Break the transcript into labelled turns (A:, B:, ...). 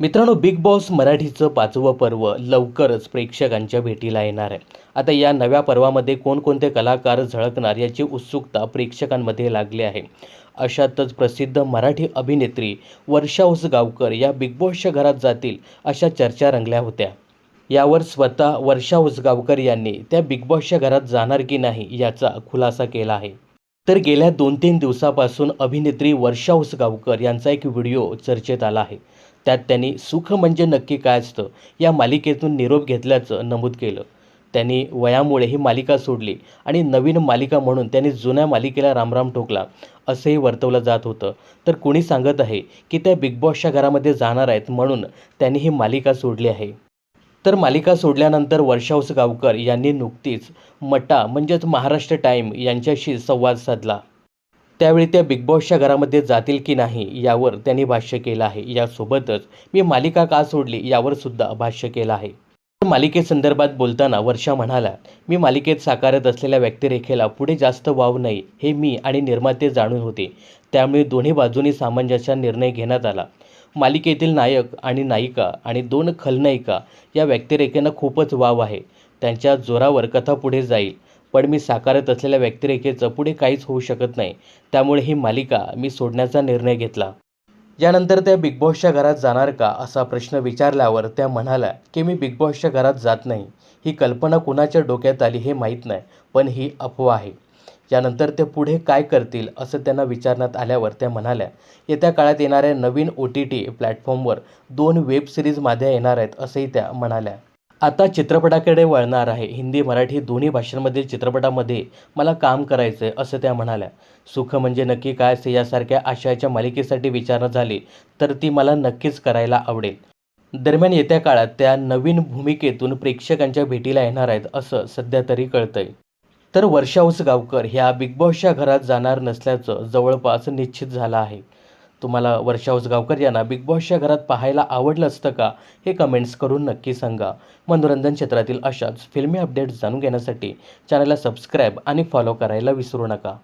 A: मित्रांनो big boss मराठीचं पाचवं पर्व लवकरच प्रेक्षकांच्या भेटीला येणार आहे. आता या नव्या पर्वामध्ये कोणकोणते कलाकार झळकणार याची उत्सुकता प्रेक्षकांमध्ये लागली आहे. अशातच प्रसिद्ध मराठी अभिनेत्री वर्षा उसगावकर या बिग बॉसच्या घरात जातील अशा चर्चा रंगल्या होत्या. यावर स्वतः वर्षा उसगावकर यांनी त्या बिग बॉसच्या घरात जाणार की नाही याचा खुलासा केला आहे. तर गेल्या दोन तीन दिवसापासून अभिनेत्री वर्षा उसगावकर यांचा एक व्हिडिओ चर्चेत आला आहे. त्यात त्यांनी सुख म्हणजे नक्की काय असतं या मालिकेतून निरोप घेतल्याचं नमूद केलं. त्यांनी वयामुळे ही मालिका सोडली आणि नवीन मालिका म्हणून त्यांनी जुन्या मालिकेला रामराम ठोकला असंही वर्तवलं जात होतं. तर कुणी सांगत आहे की त्या बिग बॉसच्या घरामध्ये जाणार आहेत म्हणून त्यांनी ही मालिका सोडली आहे? तर मालिका सोडल्यानंतर वर्षावस गावकर यांनी नुकतीच मटा म्हणजेच महाराष्ट्र टाईम यांच्याशी संवाद साधला. त्यावेळी त्या बिग बॉसच्या घरामध्ये जातील की नाही यावर त्यांनी भाष्य केलं आहे. यासोबतच मी मालिका का सोडली यावर सुद्धा भाष्य केलं आहे. तर मालिकेसंदर्भात बोलताना वर्षा म्हणाला मी मालिकेत साकारत असलेल्या व्यक्तिरेखेला पुढे जास्त वाव नाही हे मी आणि निर्माते जाणून होते. त्यामुळे दोन्ही बाजूनी सामंजस्य निर्णय घेण्यात आला. मालिकेतील नायक आणि नायिका आणि दोन खलनायिका या व्यक्तिरेखेनं खूपच वाव आहे. त्यांच्या जोरावर कथा पुढे जाईल. पण मी साकारत असलेल्या व्यक्तिरेखेचं पुढे काहीच होऊ शकत नाही. त्यामुळे ही मालिका मी सोडण्याचा निर्णय घेतला. यानंतर त्या बिग बॉसच्या घरात जाणार का असा प्रश्न विचारल्यावर त्या म्हणाल्या की मी बिग बॉसच्या घरात जात नाही. ही कल्पना कुणाच्या डोक्यात आली हे माहीत नाही पण ही अफवा आहे. यानंतर ते पुढे काय करतील असं त्यांना विचारण्यात आल्यावर त्या म्हणाल्या येत्या काळात येणाऱ्या नवीन ओ टी टी प्लॅटफॉर्मवर दोन वेब सिरीज माझ्या येणार आहेत असंही त्या म्हणाल्या. आता चित्रपटाकडे वळणार आहे. हिंदी मराठी दोन्ही भाषांमधील चित्रपटामध्ये मला काम करायचं आहे असं त्या म्हणाल्या. सुख म्हणजे नक्की काय असते यासारख्या आशयाच्या मालिकेसाठी विचारणा झाली तर ती मला नक्कीच करायला आवडेल. दरम्यान येत्या काळात त्या नवीन भूमिकेतून प्रेक्षकांच्या भेटीला येणार आहेत असं सध्या तरी कळतंय. तर वर्षा उसगावकर ह्या बिग बॉसच्या घरात जाणार नसल्याचं जवळपास निश्चित झालं आहे. तुम्हाला वर्षा उसगावकर यांना बिग बॉसच्या घरात पाहायला आवडलं असतं का? हे कमेंट्स करून नक्की सांगा. मनोरंजन क्षेत्रातील अशाच फिल्मी अपडेट्स जाणून घेण्यासाठी चॅनलला सबस्क्राईब आणि फॉलो करायला विसरू नका.